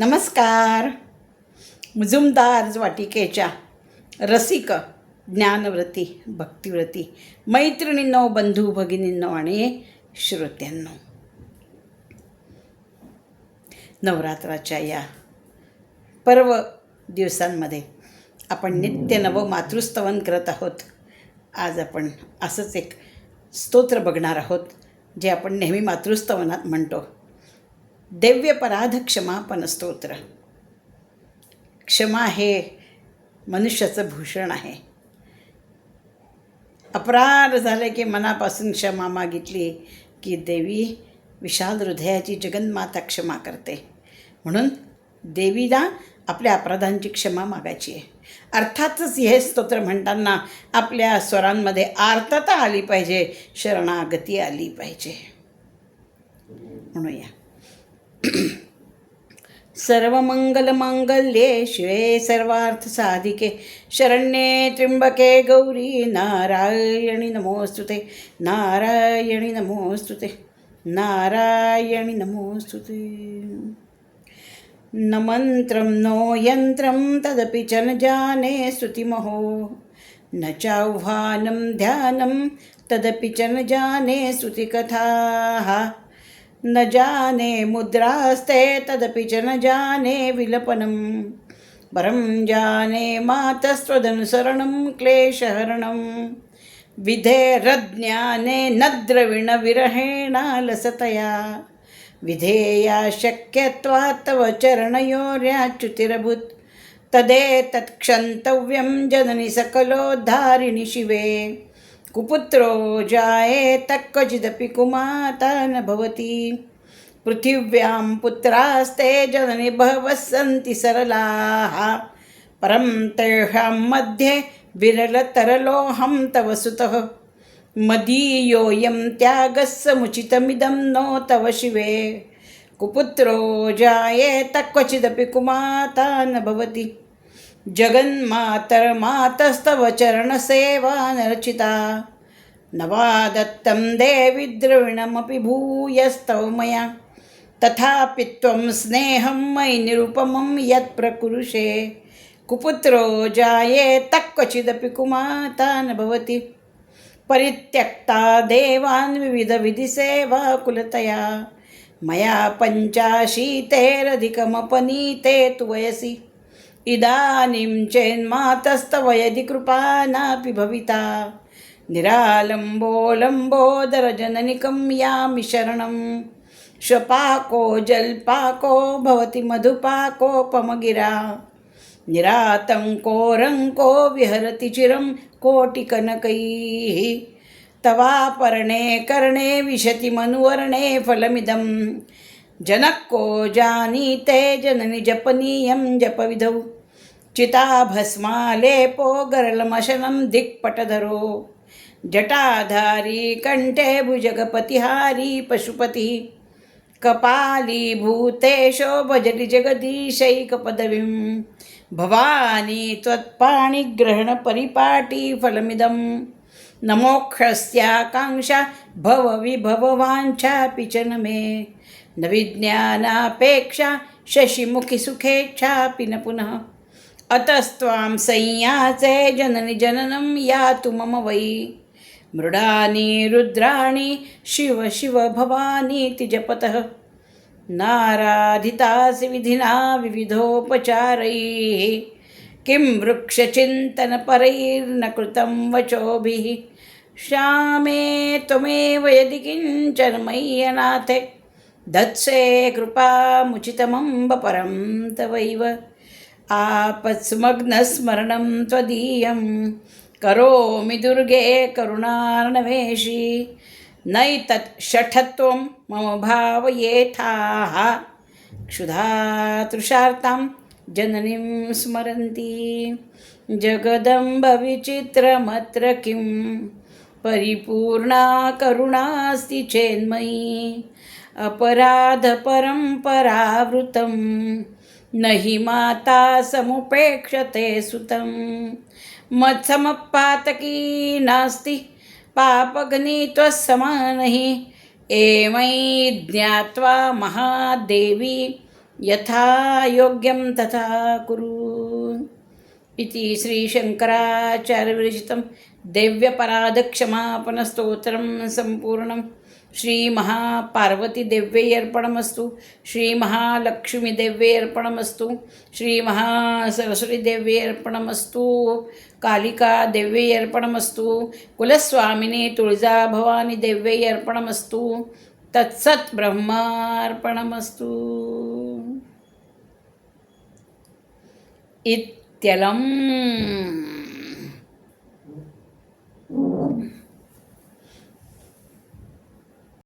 नमस्कार. मुजुमदार वाटिकेच्या रसिक ज्ञानव्रती भक्तिव्रती मैत्रिणींनो बंधू भगिनींनो आणि श्रोत्यांनो. नवरात्राच्या या पर्व दिवसांमध्ये आपण नित्य नव मातृस्तवन करत आहोत. आज आपण असंच एक स्तोत्र बघणार आहोत जे आपण नेहमी मातृस्तवनात म्हणतो. दैव्यपराध क्षमापन स्तोत्र. क्षमा हे मनुष्याचं भूषण आहे. अपराध झाले की मनापासून क्षमा मागितली की देवी विशाल हृदयाची जगन्माता क्षमा करते. म्हणून देवीला आपल्या अपराधांची क्षमा मागायची आहे. अर्थातच हे स्तोत्र म्हणताना आपल्या स्वरांमध्ये आर्तता आली पाहिजे शरणागती आली पाहिजे. म्हणूया. सर्वमंगलमांगल्ये शिवे सर्वार्थसाधिके शरण्ये त्र्यंबके गौरी नारायणी नमोस्तुते नारायणी नमोस्तुते नारायणी नमोस्तुते न मन्त्रं नो यन्त्रं तदपि च न जाने स्तुतिमहो। न चाह्वानं ध्यानं तदपि च न जाने स्तुतिकथाः। न जाने मुद्रास्ते तदपि च न जाने विलपनं। परं जाने मातस्त्वदनुसरणं क्लेशहरणं। विधेरज्ञाने न द्रविणविरहेणालसतया। विधेया शक्यत्वात् तव चरणयोर्याच्युतिरभूत् तदेतत्क्षन्तव्यं जननि सकलोद्धारिणि शिवे। कुपुत्रो जायेत क्वचिदपि कुमाता न भवति। पृथिव्यां पुत्रास्ते जननि बहवः सन्ति सरलाः। परं तेषां मध्ये विरलतरलोऽहं तव सुतः। मदीयोऽयं त्यागः समुचितमिदं नो तव शिवे। कुपुत्रो जायेत क्वचिदपि कुमाता न भवति। जगन्मातर्मातस्तव चरणसेवा नरचिता न वा दत्तं देवि द्रविणमपि भूयस्तव मया। तथापि त्वं स्नेहं मयि निरुपमं यत् प्रकुरुषे। कुपुत्रो जायेत क्वचिदपि कुमाता न भवति परित्यक्ता देवान् विविधविधिसेवा कुलतया। मया पञ्चाशीतेरधिकमपनीते तु वयसि। इदानीं चेन्मातस्तवयदि कृपा नापि भविता। निरालम्बोलम्बोदरजननिकं यामि शरणं। श्वपाको जल्पाको भवति मधुपाकोपमगिरा निरातङ्कोरङ्को विहरति चिरं कोटिकनकैः। तवापर्णे कर्णे विशति मनुवर्णे फलमिदं। जनको जानीते जननि जपनीयं जपविधौ। चिताभस्मालेपो गरलमशनं दिक्पटधरो। जटाधारी कण्ठे भुजगपतिहारी पशुपतिः। कपाली भूतेशो भजति जगदीशैकपदवीं भवानी त्वत्पाणिग्रहणपरिपाटी फलमिदं नमोक्षस्याकाङ्क्षा भवविभववाञ्छापि च न मे। न विज्ञानापेक्षा शशिमुखिसुखेच्छापि न पुनः। अतस्त्वां संयासे जननि जननं यातु मम वै। मृडानि रुद्राणि शिव शिव भवानीति जपतः नाराधितासि विधिना विविधोपचारैः। किं वृक्षचिन्तनपरैर्न कृतं वचोभिः। श्यामे त्वमेव यदि किञ्चन मय्यनाथे दत्से कृपामुचितमम्ब परं तवैव। आपत्स्मग्नस्मरणं त्वदीयं। करोमि दुर्गे करुणार्णवेशी नैतत् शठत्वं मम भावयेथाः। क्षुधातृषार्तां जननीं स्मरन्ति। जगदम्बविचित्रमत्र किं? परिपूर्णा करुणास्ति चेन्मयी। अपराधपरम्परावृतं न हि माता समुपेक्षते सुतं मत्समपातकी नास्ति पापग्नि त्वस्समानहि एमै ज्ञात्वा महादेवी यथा योग्यं तथा कुरु। इति श्रीशङ्कराचार्यविरचितं देव्यपराधक्षमापणस्तोत्रं सम्पूर्णं श्रीमहापार्वतीदेव्यै अर्पणमस्तु श्रीमहालक्ष्मीदेव्यै अर्पणमस्तु कालिकादेव्यै अर्पणमस्तु कुलस्वामिनी तुळजाभवानी देव्यैर्पणमस्तु तत्सत् ब्रह्मार्पणमस्तु इत्यलम्।